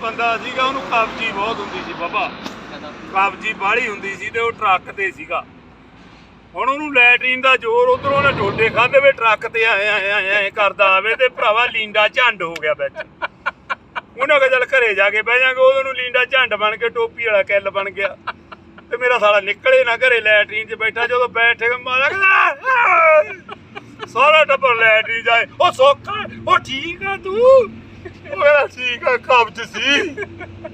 ਬੰਦਾ ਸੀਗਾ, ਉਹਨੂੰ ਕਬਜੀ ਬਹੁਤ ਹੁੰਦੀ ਸੀ ਬਾਬਾ। ਕਬਜੀ ਬਾਹਲੀ ਹੁੰਦੀ ਸੀ ਤੇ ਉਹ ਟਰੱਕ ਤੇ ਸੀਗਾ। ਹੁਣ ਉਹਨੂੰ ਲੈਟਰੀਨ ਦਾ ਜ਼ੋਰ ਉਧਰੋਂ ਉਹਨੇ ਡੋਡੇ ਖਾਦੇ ਵੇ ਟਰੱਕ ਤੇ ਆਏ ਆਏ ਆਏ ਕਰਦਾ ਆਵੇ ਤੇ ਭਰਾਵਾ ਲੀਂਡਾ ਝੰਡ ਹੋ ਗਿਆ ਵਿੱਚ। ਉਹਨੇ ਕਿਹਾ, ਚੱਲ ਘਰੇ ਜਾ ਕੇ ਬਹਿ ਜਾਾਂਗੇ। ਉਹਨੂੰ ਲੀਂਡਾ ਝੰਡ ਬਣ ਕੇ, ਟੋਪੀ ਵਾਲਾ ਕਿੱਲ ਬਣ ਗਿਆ। ਤੇ ਮੇਰਾ ਸਾਲਾ ਨਿਕਲੇ ਨਾ ਘਰੇ, ਲੈਟਰੀਨ 'ਚ ਬੈਠਾ, ਜਦੋਂ ਬੈਠੇ ਮਾਰਾ ਕਹਿੰਦਾ ਸਾਰਾ ਟੱਬਰ ਲੈਟਰੀਨ ਜਾਏ ਉਹ ਸੌਖਾ ਉਹ ਠੀਕ ਆ ਤੂੰ? ਉਹ ਠੀਕ ਆ ਕਬਜ਼ ਸੀ?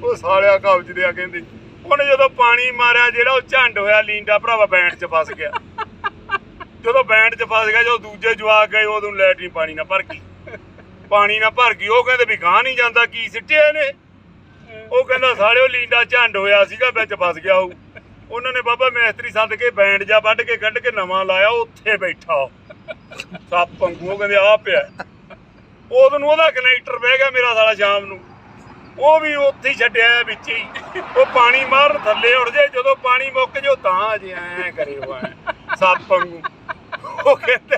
ਉਹ ਸਾਲਿਆ ਕਬਜ਼ ਦਿਆ ਕਹਿੰਦੇ। ਉਹਨੇ ਜਦੋਂ ਪਾਣੀ ਮਾਰਿਆ ਜਿਹੜਾ ਉਹ ਝੰਡ ਹੋਇਆ, ਲੀਂਡਾ ਭਰਾਵਾ ਬੈਂਡ 'ਚ ਫਸ ਗਿਆ। ਜਦੋਂ ਬੈਂਡ 'ਚ ਫਸ ਗਿਆ, ਜਦੋਂ ਦੂਜੇ ਜਵਾਕ ਗਏ, ਉਦੋਂ ਲੈਟਰੀਨ ਪਾਣੀ ਨਾਲ ਭਰ ਗਈ ਪਾਣੀ ਨਾਲ ਭਰ ਗਈ ਉਹ ਕਹਿੰਦੇ ਵੀ ਗਾਂ ਨਹੀਂ ਜਾਂਦਾ, ਕੀ ਸਿੱਟਿਆ ਇਹਨੇ? ਉਹ ਕਹਿੰਦਾ ਸਾਲਿਓ ਲੀਂਡਾ ਝੰਡ ਹੋਇਆ ਸੀਗਾ, ਵਿੱਚ ਫਸ ਗਿਆ ਉਹ। ਉਹਨਾਂ ਨੇ ਬਾਬਾ ਮੈਸਤਰੀ ਸੱਦ ਕੇ ਬੈਂਡ ਜਾ ਵੱਢ ਕੇ ਕੱਢ ਕੇ ਨਵਾਂ ਲਾਇਆ, ਉੱਥੇ ਬੈਠਾ ਸੱਪ ਪੰਗੂ ਉਹ ਕਹਿੰਦੇ ਆ ਪਿਆ। ਉਦੋਂ ਨੂੰ ਉਹਦਾ ਕਨੈਕਟਰ ਬਹਿ ਗਿਆ ਮੇਰਾ ਸਾਲਾ ਸ਼ਾਮ ਨੂੰ। ਉਹ ਵੀ ਉੱਥੇ ਹੀ ਛੱਡਿਆ ਵਿੱਚ ਹੀ। ਉਹ ਪਾਣੀ ਮਾਰਨ ਥੱਲੇ ਉੜ ਜੇ ਜਦੋਂ ਪਾਣੀ ਮੁੱਕ ਜੋ ਤਾਂ ਅਜੇ ਐ ਕਰੇ ਐਂ ਸੱਪ ਪੰਗੂ ਉਹ ਕਹਿੰਦੇ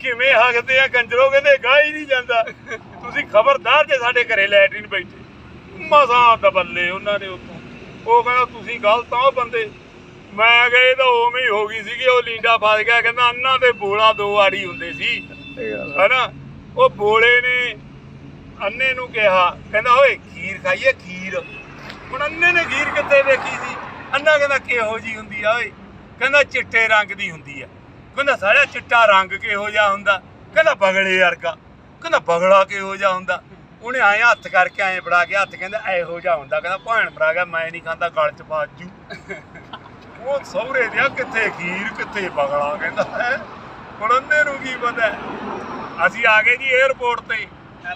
ਕਿਵੇਂ ਹੱਗਦੇ ਆ ਕੰਜਰੋ? ਕਹਿੰਦੇ ਗਾਹ ਹੀ ਨਹੀਂ ਜਾਂਦਾ। ਤੁਸੀਂ ਖਬਰਦਾਰ ਜੇ ਸਾਡੇ ਘਰੇ ਲੈਟਰੀਨ ਬੈਠੇ। ਮਸਾਂ ਦਬੱਲੇ ਉਹਨਾਂ ਨੇ ਉੱਥੋਂ। ਉਹ ਕਹਿੰਦਾ ਤੁਸੀਂ ਗਲਤ ਆ ਬੰਦੇ। ਮੈਂ ਗਏ ਤਾਂ ਉਵੇਂ ਹੀ ਹੋ ਗਈ ਸੀਗੀ ਉਹ ਲੀਂਡਾ ਫਸ ਗਿਆ। ਕਹਿੰਦਾ ਅੰਨਾ ਦੇ ਬੋਲਾ ਦੋ ਆੜੀ ਹੁੰਦੇ ਸੀ। ਹਨਾ? ਉਹ ਬੋਲੇ ਨੇ। ਅੰਨੇ ਨੂੰ ਕਿਹਾ, ਕਹਿੰਦਾ, ਓਏ, ਖੀਰ ਖਾਈਏ, ਖੀਰ। ਹੁਣ ਅੰਨੇ ਨੇ ਖੀਰ ਕਿੱਥੇ ਵੇਖੀ ਸੀ? ਅੰਨਾ ਕਹਿੰਦਾ, ਕਿਹੋ ਜੀ ਹੁੰਦੀ ਆ, ਓਏ? ਕਹਿੰਦਾ, ਚਿੱਟੇ ਰੰਗ ਦੀ ਹੁੰਦੀ ਆ। ਕਹਿੰਦਾ, ਸਾਲਿਆ, ਚਿੱਟਾ ਰੰਗ ਕਿਹੋ ਜਿਹਾ ਹੁੰਦਾ? ਕਹਿੰਦਾ, ਬਗਲੇ ਵਰਗਾ। ਕਹਿੰਦਾ, ਬਗਲਾ ਕਿਹੋ ਜਿਹਾ ਹੁੰਦਾ? ਉਹਨੇ ਆਏ ਹੱਥ ਕਰਕੇ ਆਏ ਫੜਾ ਕੇ ਹੱਥ ਕਹਿੰਦਾ, ਇਹੋ ਜਿਹਾ ਹੁੰਦਾ। ਕਹਿੰਦਾ, ਭਾਣ ਫੜਾ ਗਿਆ ਮੈਂ ਨਹੀਂ ਖਾਂਦਾ, ਗਲ ਚ ਪਾ ਜੂ। ਉਹ ਸਹੁਰੇ ਦਿਆ ਕਿੱਥੇ ਖੀਰ, ਕਿੱਥੇ ਬਗਲਾ ਕਹਿੰਦਾ। ਹੁਣ ਅੰਨੇ ਨੂੰ ਕੀ ਪਤਾ? ਅਸੀਂ ਆ ਗਏ ਜੀ 에어ਪੋਰਟ ਤੇ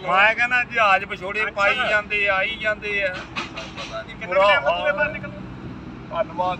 ਮੈਂ ਕਹਿੰਦਾ ਜਹਾਜ਼ ਵਿਛੋੜੇ ਪਾਈ ਜਾਂਦੇ ਆਈ ਜਾਂਦੇ ਆ। ਪਤਾ ਨਹੀਂ ਬੁਰਾ ਹਾਲ। ਹੈ। ਧੰਨਵਾਦ।